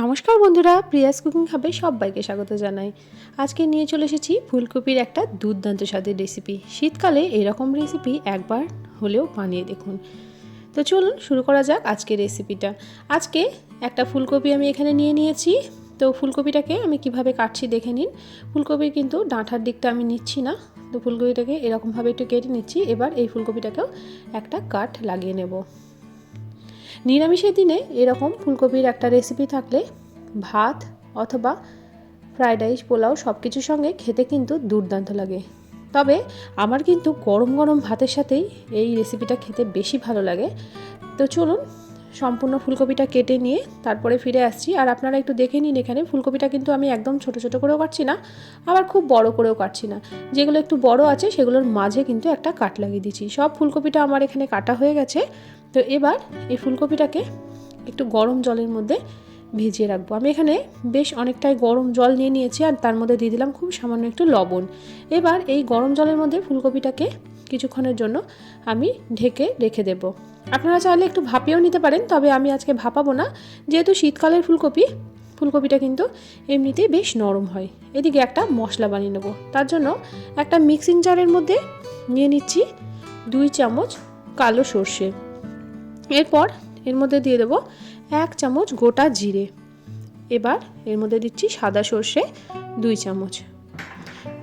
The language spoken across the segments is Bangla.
নমস্কার বন্ধুরা, প্রিয়াস কুকিং খাবে সবাইকে স্বাগত জানাই। আজকে নিয়ে চলে এসেছি ফুলকপির একটা দুর্দান্ত স্বাদের রেসিপি শীতকালে এরকম রেসিপি একবার হলেও বানিয়ে দেখুন। তো চলুন শুরু করা যাক আজকের রেসিপিটা আজকে একটা ফুলকপি আমি এখানে নিয়ে নিয়েছি। তো ফুলকপিটাকে আমি কীভাবে কাটছি দেখে নিন। ফুলকপির কিন্তু ডাঁটার দিকটা আমি নিচ্ছি না। তো ফুলকপিটাকে এরকমভাবে একটু কেটে নিচ্ছি। এবার এই ফুলকপিটাকেও একটা কাট লাগিয়ে নেব। নিরামিষের দিনে এরকম ফুলকপির একটা রেসিপি থাকলে ভাত অথবা ফ্রায়েড রাইস পোলাও সব কিছুর সঙ্গে খেতে কিন্তু দুর্দান্ত লাগে। তবে আমার কিন্তু গরম গরম ভাতের সাথেই এই রেসিপিটা খেতে বেশি ভালো লাগে। তো চলুন সম্পূর্ণ ফুলকপিটা কেটে নিয়ে তারপরে ফিরে আসছি। আর আপনারা একটু দেখে নিন এখানে, ফুলকপিটা কিন্তু আমি একদম ছোট ছোট করেও কাটছি না, আবার খুব বড় করেও কাটছি না। যেগুলো একটু বড় আছে, সেগুলোর মাঝে কিন্তু একটা কাট লাগিয়ে দিচ্ছি সব ফুলকপিটা আমার এখানে কাটা হয়ে গেছে। তো এবার এই ফুলকপিটাকে একটু গরম জলের মধ্যে ভিজিয়ে রাখব। আমি এখানে বেশ অনেকটাই গরম জল নিয়ে নিয়েছি, আর তার মধ্যে দিয়ে দিলাম খুব সামান্য একটু লবণ। এবার এই গরম জলের মধ্যে ফুলকপিটাকে কিছুক্ষণের জন্য আমি ঢেকে রেখে দেব। আপনারা চাইলে একটু ভাপিয়েও নিতে পারেন, তবে আমি আজকে ভাপাবো না। যেহেতু শীতকালের ফুলকপি, ফুলকপিটা কিন্তু এমনিতেই বেশ নরম হয়। এদিকে একটা মশলা বানিয়ে নেব। তার জন্য একটা মিক্সিং জারের মধ্যে নিয়ে নিচ্ছি দুই চামচ কালো সর্ষে। এরপর এর মধ্যে দিয়ে দেবো এক চামচ গোটা জিরে। এবার এর মধ্যে দিচ্ছি সাদা সর্ষে দুই চামচ।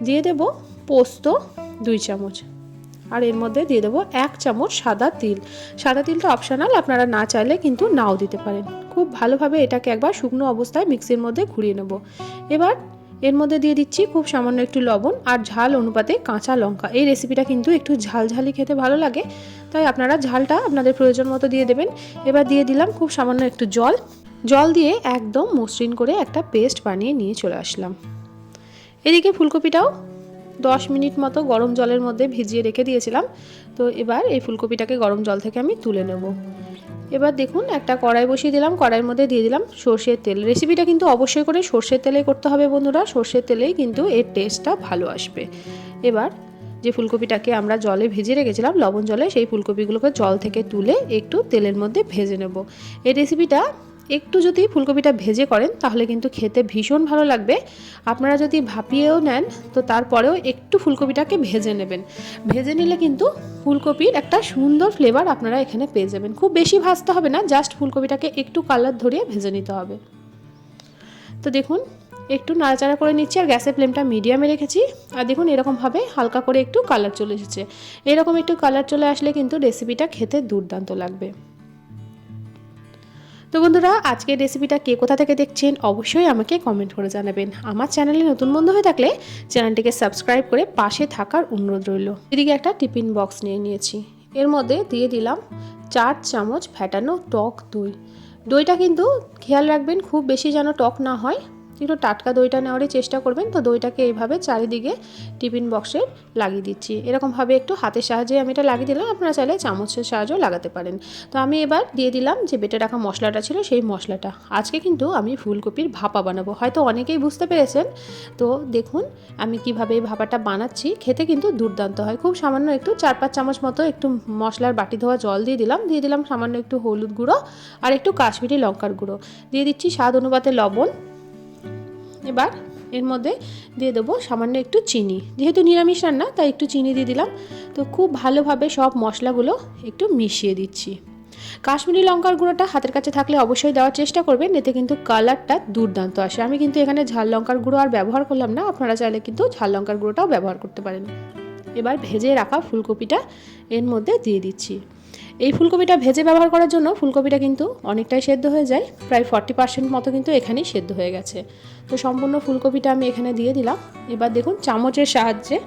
দিয়ে দেব পোস্ত দুই চামচ। আর এর মধ্যে দিয়ে দেবো এক চামচ সাদা তিল। সাদা তিলটা অপশনাল আপনারা না চাইলে কিন্তু নাও দিতে পারেন। খুব ভালোভাবে এটাকে একবার শুকনো অবস্থায় মিক্সির মধ্যে ঘুরিয়ে নেব। এবার এর মধ্যে দিয়ে দিচ্ছি খুব সামান্য একটু লবণ আর ঝাল অনুপাতে কাঁচা লঙ্কা। এই রেসিপিটা কিন্তু একটু ঝালঝালি খেতে ভালো লাগে, তাই আপনারা ঝালটা আপনাদের প্রয়োজন মতো দিয়ে দেবেন। এবার দিয়ে দিলাম খুব সামান্য একটু জল। জল দিয়ে একদম মসৃণ করে একটা পেস্ট বানিয়ে নিয়ে চলে আসলাম। এদিকে ফুলকপিটাও দশ মিনিট মতো গরম জলের মধ্যে ভিজিয়ে রেখে দিয়েছিলাম। তো এবার এই ফুলকপিটাকে গরম জল থেকে আমি তুলে নেব। এবার দেখুন, একটা কড়াই বসিয়ে দিলাম। কড়াইয়ের মধ্যে দিয়ে দিলাম সর্ষের তেল। রেসিপিটা কিন্তু অবশ্যই করে সর্ষের তেলেই করতে হবে বন্ধুরা। সর্ষের তেলেই কিন্তু এর টেস্টটা ভালো আসবে। এবার যে ফুলকপিটাকে আমরা জলে ভেজে রেখেছিলাম, লবণ জলে, সেই ফুলকপিগুলোকে জল থেকে তুলে একটু তেলের মধ্যে ভেজে নেব। এই রেসিপিটা একটু যদি ফুলকপিটা ভেজে করেন, তাহলে কিন্তু খেতে ভীষণ ভালো লাগবে। আপনারা যদি ভাপিয়েও নেন, তো তারপরেও একটু ফুলকপিটাকে ভেজে নেবেন। ভেজে নিলে কিন্তু ফুলকপির একটা সুন্দর ফ্লেভার আপনারা এখানে পেয়ে যাবেন। খুব বেশি ভাজতে হবে না জাস্ট ফুলকপিটাকে একটু কালার ধরিয়ে ভেজে নিতে হবে। তো দেখুন, একটু নাড়াচাড়া করে নিচ্ছি, আর গ্যাসের ফ্লেমটা মিডিয়ামে রেখেছি। আর দেখুন, এরকমভাবে হালকা করে একটু কালার চলে এসেছে। এরকম একটু কালার চলে আসলে কিন্তু রেসিপিটা খেতে দুর্দান্ত লাগবে। তো বন্ধুরা, আজকের রেসিপিটা কে কোথা থেকে দেখছেন অবশ্যই আমাকে কমেন্ট করে জানাবেন। আমার চ্যানেলে নতুন বন্ধু হয়ে থাকলে চ্যানেলটিকে সাবস্ক্রাইব করে পাশে থাকার অনুরোধ রইল। এদিকে একটা টিফিন বক্স নিয়ে নিয়েছি। এর মধ্যে দিয়ে দিলাম চার চামচ ফ্যাটানো টক দই। দইটা কিন্তু খেয়াল রাখবেন, খুব বেশি যেন টক না হয়। একটু টাটকা দইটা নেওয়ারই চেষ্টা করবেন। তো দইটাকে এইভাবে চারিদিকে টিফিন বক্সে লাগিয়ে দিচ্ছি। এরকমভাবে একটু হাতের সাহায্যে আমি এটা লাগিয়ে দিলাম। আপনারা চাইলে চামচের সাহায্যেও লাগাতে পারেন। তো আমি এবার দিয়ে দিলাম যে বেটে রাখা মশলাটা ছিল সেই মশলাটা। আজকে কিন্তু আমি ফুলকপির ভাপা বানাবো। হয়তো অনেকেই বুঝতে পেরেছেন। তো দেখুন, আমি কীভাবে এই ভাপাটা বানাচ্ছি। খেতে কিন্তু দুর্দান্ত হয়। খুব সামান্য একটু চার পাঁচ চামচ মতো একটু মশলার বাটি ধোয়া জল দিয়ে দিলাম। দিয়ে দিলাম সামান্য একটু হলুদ গুঁড়ো আর একটু কাশ্মীরি লঙ্কার গুঁড়ো। দিয়ে দিচ্ছি স্বাদ অনুপাতে লবণ। এবার এর মধ্যে দিয়ে দেবো সামান্য একটু চিনি। যেহেতু নিরামিষ রান্না, তাই একটু চিনি দিয়ে দিলাম। তো খুব ভালোভাবে সব মশলাগুলো একটু মিশিয়ে দিচ্ছি। কাশ্মীরি লঙ্কার গুঁড়োটা হাতের কাছে থাকলে অবশ্যই দেওয়ার চেষ্টা করবেন, এতে কিন্তু কালারটা দুর্দান্ত আসে। আমি কিন্তু এখানে ঝাল লঙ্কার গুঁড়ো আর ব্যবহার করলাম না, আপনারা চাইলে কিন্তু ঝাল লঙ্কার গুঁড়োটাও ব্যবহার করতে পারেন। এবার ভেজে রাখা ফুলকপিটা এর মধ্যে দিয়ে দিচ্ছি। এই ফুলকপিটা ভেজে ব্যবহার করার জন্য ফুলকপিটা কিন্তু অনেকটাই সেদ্ধ হয়ে যায়। প্রায় ফর্টি পার্সেন্ট মতো কিন্তু এখানেই সেদ্ধ হয়ে গেছে। তো সম্পূর্ণ ফুলকপিটা আমি এখানে দিয়ে দিলাম। এবার দেখুন, চামচের সাহায্যে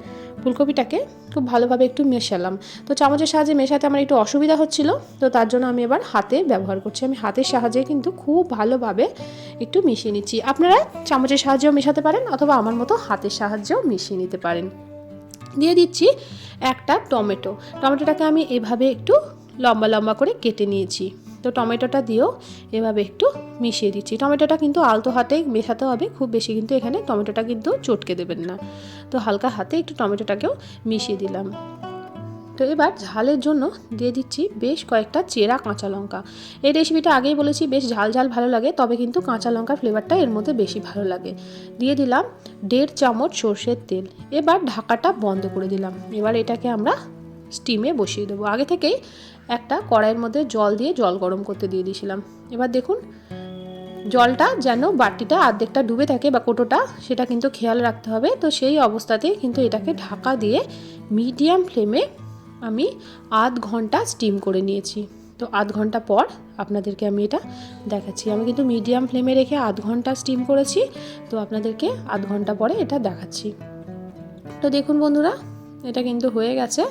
ফুলকপিটাকে খুব ভালোভাবে একটু মেশালাম। তো চামচের সাহায্যে মেশাতে আমার একটু অসুবিধা হচ্ছিল, তো তার জন্য আমি এবার হাতে ব্যবহার করছি। আমি হাতের সাহায্যে কিন্তু খুব ভালোভাবে একটু মিশিয়ে নিচ্ছি। আপনারা চামচের সাহায্যেও মেশাতে পারেন অথবা আমার মতো হাতের সাহায্যেও মিশিয়ে নিতে পারেন। দিয়ে দিচ্ছি একটা টমেটো। টমেটোটাকে আমি এভাবে একটু লম্বা লম্বা করে কেটে নিয়েছি। তো টমেটোটা দিয়েও এভাবে একটু মিশিয়ে দিচ্ছি। টমেটোটা কিন্তু আলতো হাতে মেশাতে হবে, খুব বেশি কিন্তু এখানে টমেটোটা কিন্তু চটকে দেবেন না। তো হালকা হাতে একটু টমেটোটাকেও মিশিয়ে দিলাম। তো এবার ঝালের জন্য দিয়ে দিচ্ছি বেশ কয়েকটা চেরা কাঁচা লঙ্কা। এই রেসিপিটা আগেই বলেছি, বেশ ঝাল ঝাল ভালো লাগে, তবে কিন্তু কাঁচা লঙ্কার ফ্লেভারটা এর মধ্যে বেশি ভালো লাগে। দিয়ে দিলাম দেড় চামচ সর্ষের তেল। এবার ঢাকাটা বন্ধ করে দিলাম। এবার এটাকে আমরা স্টিমে বসিয়ে দেবো। আগে থেকেই একটা কড়াইয়ের মধ্যে জল দিয়ে জল গরম করতে দিয়ে দিয়েছিলাম। এবার দেখুন, জলটা যেন বাটিটা অর্ধেকটা ডুবে থাকে বা কোটোটা, সেটা কিন্তু খেয়াল রাখতে হবে। তো সেই অবস্থাতেই কিন্তু এটাকে ঢাকা দিয়ে মিডিয়াম ফ্লেমে আমি আধ ঘণ্টা স্টিম করে নিয়েছি। তো আধ ঘণ্টা পর আপনাদেরকে আমি এটা দেখাচ্ছি। আমি কিন্তু মিডিয়াম ফ্লেমে রেখে আধ ঘণ্টা স্টিম করেছি। তো আপনাদেরকে আধ ঘণ্টা পরে এটা দেখাচ্ছি। তো দেখুন বন্ধুরা, এটা কিন্তু হয়ে গেছে।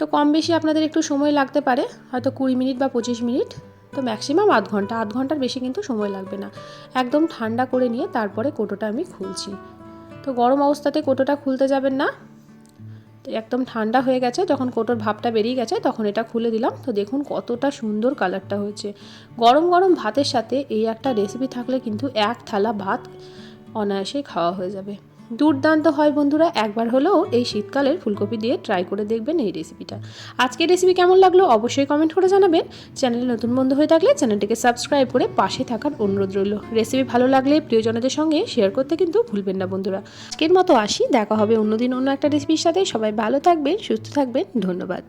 তো কম বেশি আপনাদের একটু সময় লাগতে পারে, হয়তো কুড়ি মিনিট বা পঁচিশ মিনিট, তো ম্যাক্সিমাম আধ ঘণ্টা, আধ ঘণ্টার বেশি কিন্তু সময় লাগবে না। একদম ঠান্ডা করে নিয়ে তারপরে কোটোটা আমি খুলছি। তো গরম অবস্থাতে কোটোটা খুলতে যাবেন না। একদম ঠান্ডা হয়ে গেছে, যখন কোটোর ভাবটা বেরিয়ে গেছে, তখন এটা খুলে দিলাম। তো দেখুন কতটা সুন্দর কালারটা হয়েছে। গরম গরম ভাতের সাথে এই একটা রেসিপি থাকলে কিন্তু এক থালা ভাত অনায়াসেই খাওয়া হয়ে যাবে। দুর্দান্ত হয় বন্ধুরা, একবার হলেও এই শীতকালের ফুলকপি দিয়ে ট্রাই করে দেখবেন এই রেসিপিটা আজকের রেসিপি কেমন লাগল অবশ্যই কমেন্ট করে জানাবেন। চ্যানেলে নতুন বন্ধু হয়ে থাকলে চ্যানেলটিকে সাবস্ক্রাইব করে পাশে থাকার অনুরোধ রইল। রেসিপি ভালো লাগলে প্রিয়জনদের সঙ্গে শেয়ার করতে কিন্তু ভুলবেন না বন্ধুরা। আজকের মতো আসি, দেখা হবে অন্যদিন অন্য একটা রেসিপির সাথে। সবাই ভালো থাকবেন, সুস্থ থাকবেন, ধন্যবাদ।